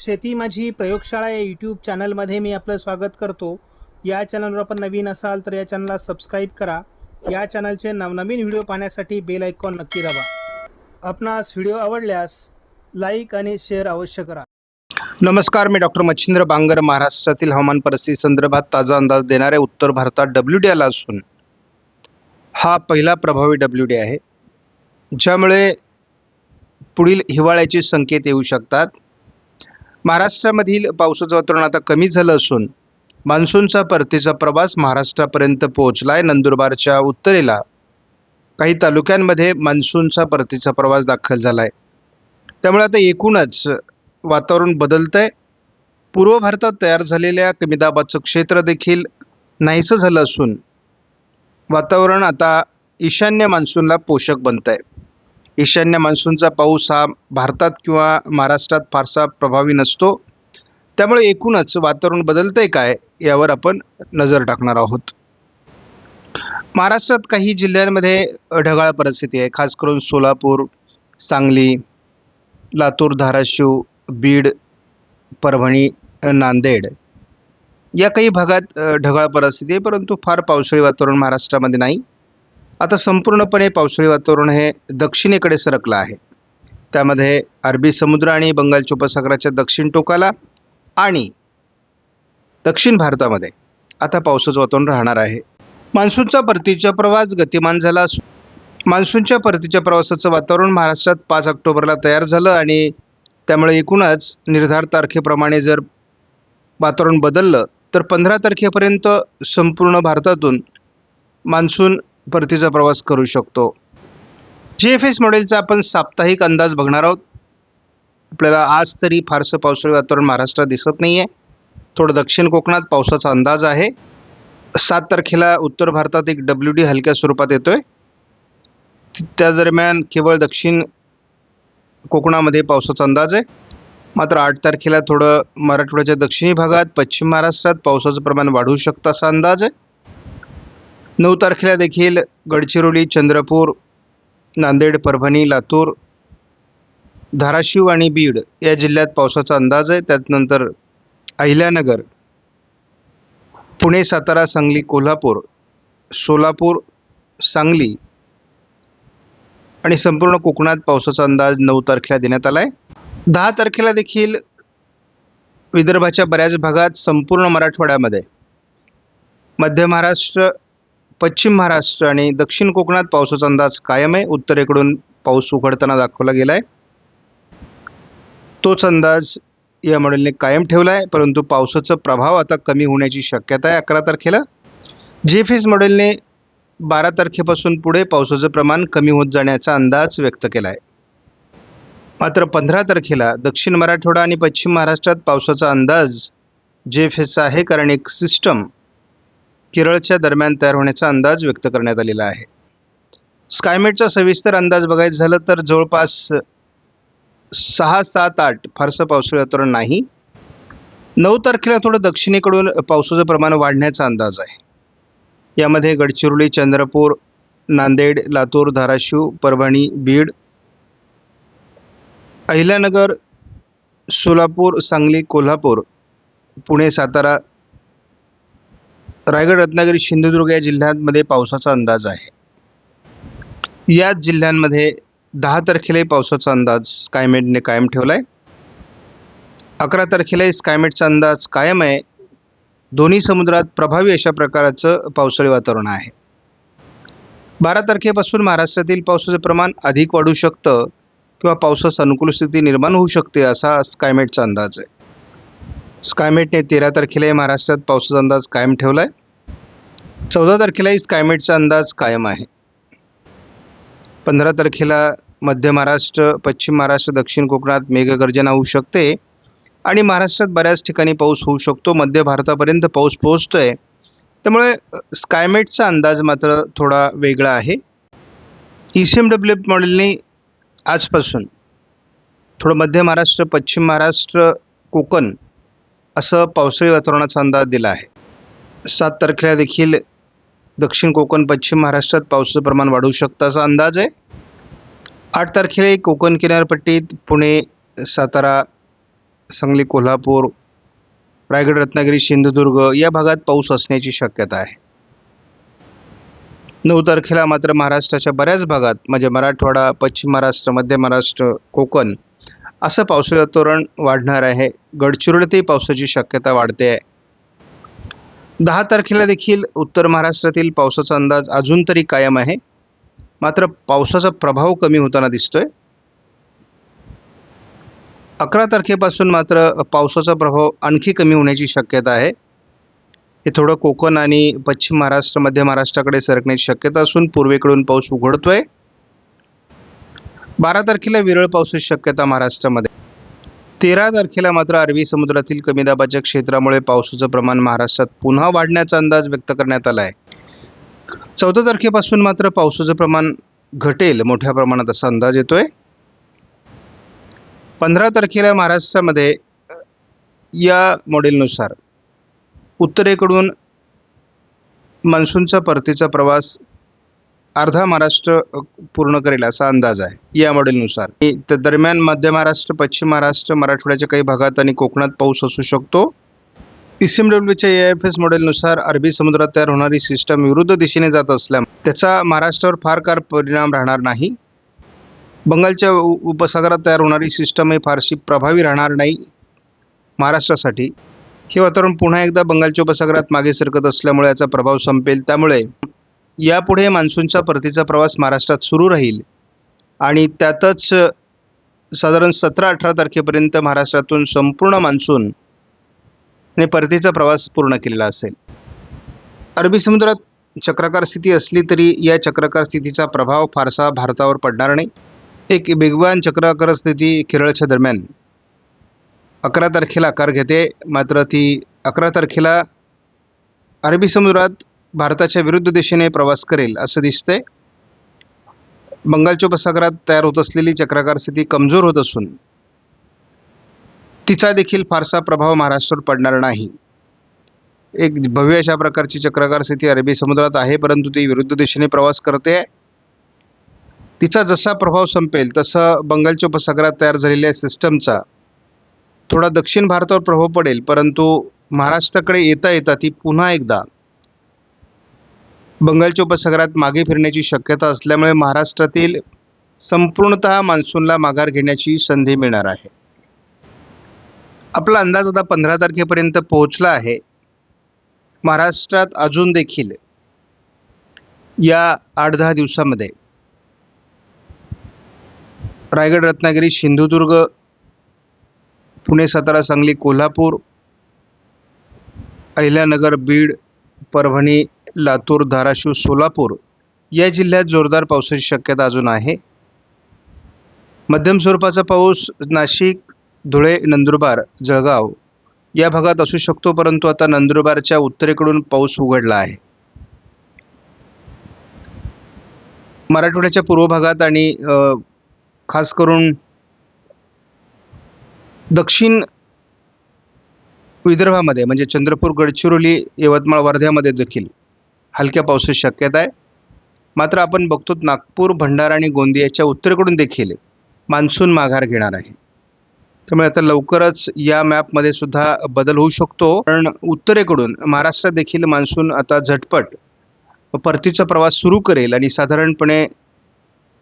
शेती माझी प्रयोगशाळा या यूट्यूब चॅनलमध्ये मी आपलं स्वागत करतो. या चॅनलवर आपण नवीन असाल तर या चॅनलला सबस्क्राईब करा. या चॅनलचे नवनवीन व्हिडिओ पाहण्यासाठी बेल आयकॉन नक्की दाबा. आपणास व्हिडिओ आवडल्यास लाईक आणि शेअर अवश्य करा. नमस्कार मी डॉक्टर मच्छिंद्र बांगर महाराष्ट्रातील हवामान परिस्थिती संदर्भात ताजा अंदाज देणारे उत्तर भारतात डब्ल्यू डी आला असून हा पहिला प्रभावी डब्ल्यू डी आहे. ज्यामुळे पुढील हिवाळ्याचे संकेत येऊ शकतात. महाराष्ट्रामधील पावसाचं वातावरण आता कमी झालं असून मान्सूनचा परतीचा प्रवास महाराष्ट्रापर्यंत पोहोचला आहे नंदुरबारच्या उत्तरेला काही तालुक्यांमध्ये मान्सूनचा परतीचा प्रवास दाखल झाला आहे त्यामुळे आता एकूणच वातावरण बदलतं आहे पूर्व भारतात तयार झालेल्या कमी दाबाचं क्षेत्र देखील नाहीसं झालं असून वातावरण आता ईशान्य मान्सूनला पोषक बनतं आहे ईशान्य मान्सूनचा पाऊस हा भारतात किंवा महाराष्ट्रात फारसा प्रभावी नसतो. त्यामुळे एकूणच वातावरण बदलतं आहे काय यावर आपण नजर टाकणार आहोत. महाराष्ट्रात काही जिल्ह्यांमध्ये ढगाळ परिस्थिती आहे. खास करून सोलापूर सांगली लातूर धाराशिव बीड परभणी नांदेड या काही भागात ढगाळ परिस्थिती आहे. परंतु फार पावसाळी वातावरण महाराष्ट्रामध्ये नाही. आता संपूर्णपणे पावसाळी वातावरण हे दक्षिणेकडे सरकलं आहे. त्यामध्ये अरबी समुद्र आणि बंगालच्या उपसागराच्या दक्षिण टोकाला आणि दक्षिण भारतामध्ये आता पावसाचं वातावरण राहणार आहे. मान्सूनचा परतीचा प्रवास गतिमान झाला असून मान्सूनच्या परतीच्या प्रवासाचं वातावरण महाराष्ट्रात पाच ऑक्टोबरला तयार झालं आणि त्यामुळे एकूणच निर्धार तारखेप्रमाणे जर वातावरण बदललं तर पंधरा तारखेपर्यंत संपूर्ण भारतातून मान्सून परतीचा प्रवास करू शकतो. जी एफ एस मॉडेलचा आपण साप्ताहिक अंदाज बघणार आहोत. आपल्याला आज तरी फारसं पावसाळी वातावरण महाराष्ट्रात दिसत नाही आहे थोडं दक्षिण कोकणात पावसाचा अंदाज आहे. सात तारखेला उत्तर भारतात एक डब्ल्यू डी हलक्या स्वरूपात येतो आहे त्या दरम्यान केवळ दक्षिण कोकणामध्ये पावसाचा अंदाज आहे. मात्र आठ तारखेला थोडं मराठवाड्याच्या दक्षिणी भागात पश्चिम महाराष्ट्रात पावसाचं प्रमाण वाढू शकतं असा अंदाज आहे. नऊ तारखेला देखील गडचिरोली चंद्रपूर नांदेड परभणी लातूर धाराशिव आणि बीड या जिल्ह्यात पावसाचा अंदाज आहे. त्यानंतर अहिल्यानगर पुणे सातारा सांगली कोल्हापूर सोलापूर सांगली आणि संपूर्ण कोकणात पावसाचा अंदाज नऊ तारखेला देण्यात आला आहे दहा तारखेला देखील विदर्भाच्या बऱ्याच भागात संपूर्ण मराठवाड्यामध्ये मध्य महाराष्ट्र पश्चिम महाराष्ट्र आणि दक्षिण कोकणात पावसाचा अंदाज कायम आहे. उत्तरेकडून पाऊस उघडताना दाखवला गेला आहे तोच अंदाज या मॉडेलने कायम ठेवला आहे. परंतु पावसाचा प्रभाव आता कमी होण्याची शक्यता आहे अकरा तारखेला. जी एफ एस मॉडेलने बारा तारखेपासून पुढे पावसाचं प्रमाण कमी होत जाण्याचा अंदाज व्यक्त केला आहे मात्र पंधरा तारखेला दक्षिण मराठवाडा आणि पश्चिम महाराष्ट्रात पावसाचा अंदाज जे एफ एसचा आहे. कारण एक सिस्टम केरळच्या दरम्यान तयार होण्याचा अंदाज व्यक्त करण्यात आलेला आहे. स्कायमेटचा सविस्तर अंदाज बघायचं झालं तर जवळपास सहा सात आठ फारसं पावसाळी तर नाही. नऊ तारखेला थोडं दक्षिणेकडून पावसाचं प्रमाण वाढण्याचा अंदाज आहे. यामध्ये गडचिरोली चंद्रपूर नांदेड लातूर धाराशिव परभणी बीड अहिल्यानगर सोलापूर सांगली कोल्हापूर पुणे सातारा रायगड रत्नागिरी सिंधुदुर्ग या जिल्ह्यांमध्ये पावसाचा अंदाज आहे. याच जिल्ह्यांमध्ये दहा तारखेलाही पावसाचा अंदाज स्कायमेटने कायम ठेवला आहे अकरा तारखेलाही स्कायमेटचा अंदाज कायम आहे. दोन्ही समुद्रात प्रभावी अशा प्रकारचं पावसाळी वातावरण आहे. बारा तारखेपासून महाराष्ट्रातील पावसाचं प्रमाण अधिक वाढू शकतं किंवा पावसास अनुकूल स्थिती निर्माण होऊ शकते असा स्कायमेटचा अंदाज आहे. स्कायमेटने तेरा तारखेलाही महाराष्ट्रात पावसाचा अंदाज कायम ठेवला आहे चौदा तारखेलाही स्कायमेटचा अंदाज कायम आहे. पंधरा तारखेला मध्य महाराष्ट्र पश्चिम महाराष्ट्र दक्षिण कोकणात मेघगर्जना होऊ शकते आणि महाराष्ट्रात बऱ्याच ठिकाणी पाऊस होऊ शकतो. मध्य भारतापर्यंत पाऊस पोहोचतो आहे त्यामुळे स्कायमेटचा अंदाज मात्र थोडा वेगळा आहे. E C M W F मॉडेलने आजपासून थोडं मध्य महाराष्ट्र पश्चिम महाराष्ट्र कोकण असं पावसाळी वातावरणाचा अंदाज दिला आहे. सात तारखेला देखील दक्षिण कोकण पश्चिम महाराष्ट्रात पावसाचं प्रमाण वाढू शकतं असा अंदाज आहे. आठ तारखेला कोकण किनारपट्टीत पुणे सातारा सांगली कोल्हापूर रायगड रत्नागिरी सिंधुदुर्ग या भागात पाऊस असण्याची शक्यता आहे. नऊ तारखेला मात्र महाराष्ट्राच्या बऱ्याच भागात म्हणजे मराठवाडा पश्चिम महाराष्ट्र मध्य महाराष्ट्र कोकण असं पावसाचं तोरण वाढणार आहे. गडचिरोलीतही पावसाची शक्यता वाढते आहे. दहा तारखेला देखील उत्तर महाराष्ट्रातील पावसाचा अंदाज अजून तरी कायम आहे. मात्र पावसाचा प्रभाव कमी होताना दिसतोय. अकरा तारखेपासून मात्र पावसाचा प्रभाव आणखी कमी होण्याची शक्यता आहे. हे थोडं कोकण आणि पश्चिम महाराष्ट्र मध्य महाराष्ट्राकडे सरकण्याची शक्यता असून पूर्वेकडून पाऊस उघडतोय. बारा तारखेला विरळ पावसाची शक्यता महाराष्ट्रामध्ये तेरा तारखेला मात्र अरबी समुद्रातील कमी दाबाच्या क्षेत्रामुळे पावसाचं प्रमाण महाराष्ट्रात पुन्हा वाढण्याचा अंदाज व्यक्त करण्यात आला आहे. चौदा तारखेपासून मात्र पावसाचं प्रमाण घटेल मोठ्या प्रमाणात असा अंदाज येतोय. पंधरा तारखेला महाराष्ट्रामध्ये या मॉडेलनुसार उत्तरेकडून मान्सूनचा परतीचा प्रवास अर्धा महाराष्ट्र पूर्ण करेल असा अंदाज आहे या मॉडेलनुसार. त्या दरम्यान मध्य महाराष्ट्र पश्चिम महाराष्ट्र मराठवाड्याच्या काही भागात आणि कोकणात पाऊस असू शकतो. एस एम डब्ल्यूच्या ए एफ एस मॉडेलनुसार अरबी समुद्रात तयार होणारी सिस्टम विरुद्ध दिशेने जात असल्यामुळे त्याचा महाराष्ट्रावर फार फार परिणाम राहणार नाही. बंगालच्या उपसागरात तयार होणारी सिस्टम ही फारशी प्रभावी राहणार नाही महाराष्ट्रासाठी. हे वातावरण पुन्हा एकदा बंगालच्या उपसागरात मागे सरकत असल्यामुळे याचा प्रभाव संपेल. त्यामुळे यापुढे मान्सूनचा परतीचा प्रवास महाराष्ट्रात सुरू राहील. आणि त्यातच साधारण सतरा अठरा तारखेपर्यंत महाराष्ट्रातून संपूर्ण मान्सून ने परतीचा प्रवास पूर्ण केलेला असेल. अरबी समुद्रात चक्राकार स्थिती असली तरी या चक्राकार स्थितीचा प्रभाव फारसा भारतावर पडणार नाही. एक वेगवान चक्राकार स्थिती केरळच्या दरम्यान. अकरा तारखेला आकार घेते मात्र ती अकरा तारखेला अरबी समुद्रात भारताच्या विरुद्ध दिशेने प्रवास करेल असं दिसतंय. बंगालच्या उपसागरात तयार होत असलेली चक्राकार स्थिती कमजोर होत असून तिचा देखील फारसा प्रभाव महाराष्ट्रावर पडणार नाही. एक भव्य अशा प्रकारची चक्राकार स्थिती अरबी समुद्रात आहे परंतु ती विरुद्ध दिशेने प्रवास करते. तिचा जसा प्रभाव संपेल तसं बंगालच्या उपसागरात तयार झालेल्या सिस्टमचा थोडा दक्षिण भारतावर प्रभाव पडेल परंतु महाराष्ट्राकडे येता येता ती पुन्हा एकदा बंगालच्या उपसागरात मागे फिरण्याची शक्यता असल्यामुळे महाराष्ट्रातील संपूर्णतः मान्सूनला माघार घेण्याची संधी मिळणार आहे. आपला अंदाज आता पंधरा तारखेपर्यंत पोहोचला आहे. महाराष्ट्रात अजून देखील या आठ दहा दिवसामध्ये रायगड रत्नागिरी सिंधुदुर्ग पुणे सातारा सांगली कोल्हापूर अहिल्यानगर बीड परभणी लातूर धाराशिव सोलापूर या जिल्ह्यात जोरदार पावसाची शक्यता अजून आहे. मध्यम स्वरूपाचा पाऊस नाशिक धुळे नंदुरबार जळगाव या भागात असू शकतो परंतु आता नंदुरबारच्या उत्तरेकडून पाऊस उघडला आहे. मराठवाड्याच्या पूर्व भागात आणि खास करून दक्षिण विदर्भामध्ये म्हणजे चंद्रपूर गडचिरोली यवतमाळ वर्ध्यामध्ये देखील हलक्या पावसाची शक्यता आहे. मात्र आपण बघतो नागपूर भंडारा आणि गोंदियाच्या उत्तरेकडून देखील मान्सून माघार घेणार आहे. त्यामुळे आता लवकरच या मॅपमध्ये सुद्धा बदल होऊ शकतो. कारण उत्तरेकडून महाराष्ट्रात देखील मान्सून आता झटपट परतीचा प्रवास सुरू करेल आणि साधारणपणे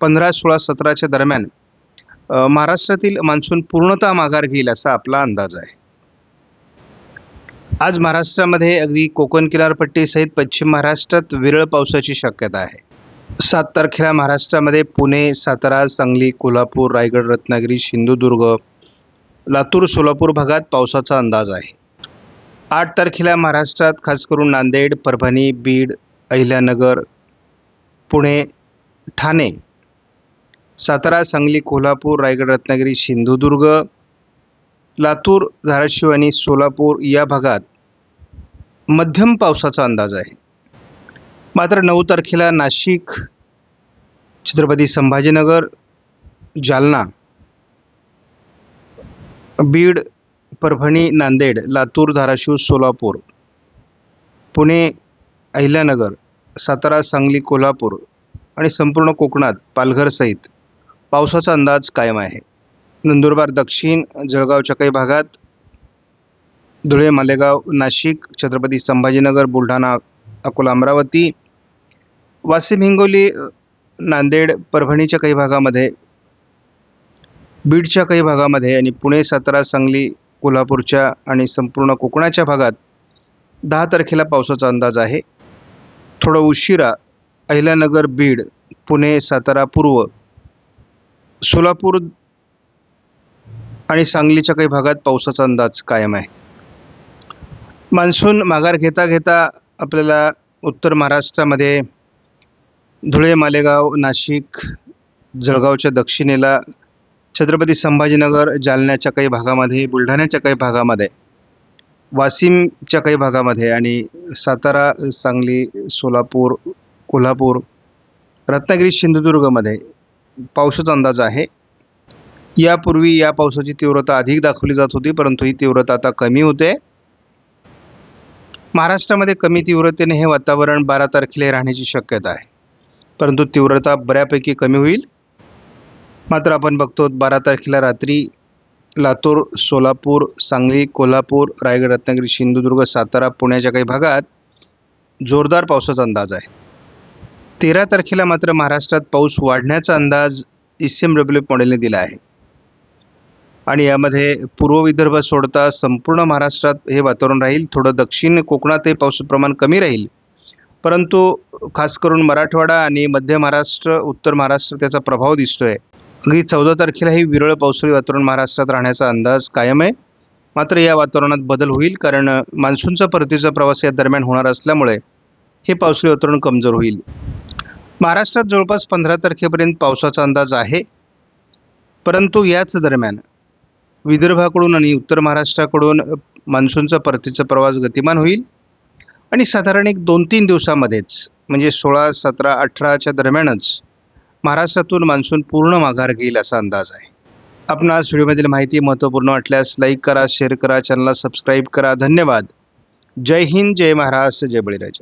पंधरा सोळा सतराच्या दरम्यान महाराष्ट्रातील मान्सून पूर्णतः माघार घेईल असा आपला अंदाज आहे. आज महाराष्ट्रामध्ये अगदी कोकण किनारपट्टीसहित पश्चिम महाराष्ट्रात विरळ पावसाची शक्यता आहे. सात तारखेला महाराष्ट्रामध्ये पुणे सातारा सांगली कोल्हापूर रायगड रत्नागिरी सिंधुदुर्ग लातूर सोलापूर भागात पावसाचा अंदाज आहे. आठ तारखेला महाराष्ट्रात खास करून नांदेड परभणी बीड अहिल्यानगर पुणे ठाणे सातारा सांगली कोल्हापूर रायगड रत्नागिरी सिंधुदुर्ग लातूर धाराशिव आणि सोलापूर या भागात मध्यम पावसाचा अंदाज आहे. मात्र नऊ तारखेला नाशिक छत्रपती संभाजीनगर जालना बीड परभणी नांदेड लातूर धाराशिव सोलापूर पुणे अहिल्यानगर सातारा सांगली कोल्हापूर आणि संपूर्ण कोकणात पालघरसहित पावसाचा अंदाज कायम आहे. नंदुरबार दक्षिण जळगावच्या काही भागात धुळे मालेगाव नाशिक छत्रपती संभाजीनगर बुलढाणा अकोला अमरावती वाशिम हिंगोली नांदेड परभणीच्या काही भागामध्ये बीडच्या काही भागामध्ये आणि पुणे सातारा सांगली कोल्हापूरच्या आणि संपूर्ण कोकणाच्या भागात दहा तारखेला पावसाचा अंदाज आहे. थोडं उशिरा अहिल्यानगर बीड पुणे सातारा पूर्व सोलापूर आणि सांगलीच्या काही भागात पावसाचा अंदाज कायम आहे. मान्सून माघार घेता घेता आपल्याला उत्तर महाराष्ट्रामध्ये धुळे मालेगाव नाशिक जळगावच्या दक्षिणेला छत्रपती संभाजीनगर जालन्याच्या काही भागामध्ये बुलढाण्याच्या काही भागामध्ये वाशिमच्या काही भागामध्ये आणि सातारा सांगली सोलापूर कोल्हापूर रत्नागिरी सिंधुदुर्गमध्ये पावसाचा अंदाज आहे. यापूर्वी या पावसाची तीव्रता अधिक दाखवली जात होती परंतु ही तीव्रता आता कमी होते. महाराष्ट्रामध्ये कमी तीव्रतेने हे वातावरण बारा तारखेला राहण्याची शक्यता आहे. परंतु तीव्रता बऱ्यापैकी कमी होईल. मात्र आपण बघतो बारा तारखेला रात्री लातूर सोलापूर सांगली कोल्हापूर रायगड रत्नागिरी सिंधुदुर्ग सातारा पुण्याच्या काही भागात जोरदार पावसाचा अंदाज आहे. तेरा तारखेला मात्र महाराष्ट्रात पाऊस वाढण्याचा अंदाज ई सी एम डब्ल्यू मॉडेलने दिला आहे. आणि यामध्ये पूर्व विदर्भ सोडता संपूर्ण महाराष्ट्रात हे वातावरण राहील. थोडं दक्षिण कोकणातही पाऊस प्रमाण कमी राहील. परंतु खास करून मराठवाडा आणि मध्य महाराष्ट्र उत्तर महाराष्ट्र त्याचा प्रभाव दिसतोय. अगदी चौदा तारखेलाही विरळ पावसाळी वातावरण महाराष्ट्रात राहण्याचा अंदाज कायम आहे. मात्र या वातावरणात बदल होईल कारण मान्सूनचा परतीचा प्रवास या दरम्यान होणार असल्यामुळे हे पावसाळी वातावरण कमजोर होईल. महाराष्ट्रात जवळपास पंधरा तारखेपर्यंत पावसाचा अंदाज आहे. परंतु याच दरम्यान विदर्भाकडून आणि उत्तर महाराष्ट्राकडून मान्सूनचा परतीचा प्रवास गतिमान होईल. आणि साधारण एक दोन तीन दिवसामध्येच म्हणजे सोळा सतरा अठराच्या दरम्यानच महाराष्ट्रातून मान्सून पूर्ण माघार घेईल असा अंदाज आहे. आपणास व्हिडिओमधील माहिती महत्त्वपूर्ण वाटल्यास लाईक करा शेअर करा चॅनलला सबस्क्राईब करा. धन्यवाद. जय हिंद जय महाराष्ट्र जय बळीराजा.